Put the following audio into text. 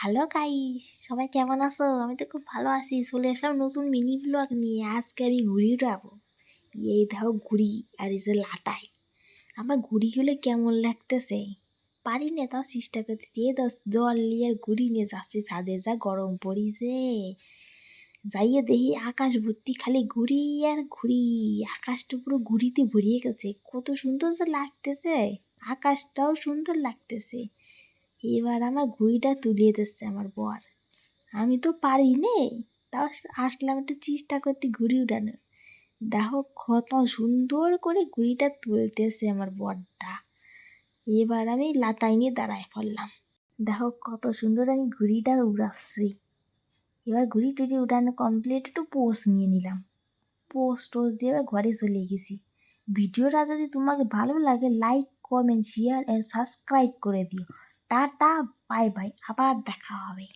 Hello guys, সবাই কেমন আছো? আমি তো খুব ভালো আছি। চলে আসলাম নতুন মিনি ব্লগ নিয়ে। আজকে আমি ঘুড়ি উড়াবো। এই দেখো ঘুড়ি আর এই যে লাটাই। আমার ঘুড়িগুলো কেমন লাগতেছে? পারি না, তাও চেষ্টা করছি যে দশ জল নিয়ে আর ঘুড়ি নিয়ে যাচ্ছে। ছাদে যা গরম পড়িছে। যাইয়ে দেখি আকাশ ভর্তি খালি ঘুড়ি আর ঘুড়ি। আকাশটা পুরো ঘুড়িতে ভরিয়ে গেছে। কত সুন্দর যে লাগতেছে। আকাশটাও সুন্দর লাগতেছে। এবার আমার ঘুড়িটা তুলিয়ে দিচ্ছে আমার বর। আমি তো পারি নে তাও আসলাম একটু চেষ্টা করতে ঘুড়ি উড়ানোর। দেখো কত সুন্দর করে ঘুড়িটা তুলতেছে আমার বরটা। এবার আমি লাটাই নিয়ে দাঁড়ায় পড়লাম। দেখো কত সুন্দর আমি ঘুড়িটা উড়াচ্ছি। এবার ঘুড়ি টুড়ি উঠানো কমপ্লিট একটু পোস্ট নিয়ে নিলাম। পোস্ট টোস্ট দিয়ে এবার ঘরে চলে গেছি। ভিডিওটা যদি তোমাকে ভালো লাগে like comment share and subscribe করে দিও। টাটা বাই বাই আবার দেখা হবে।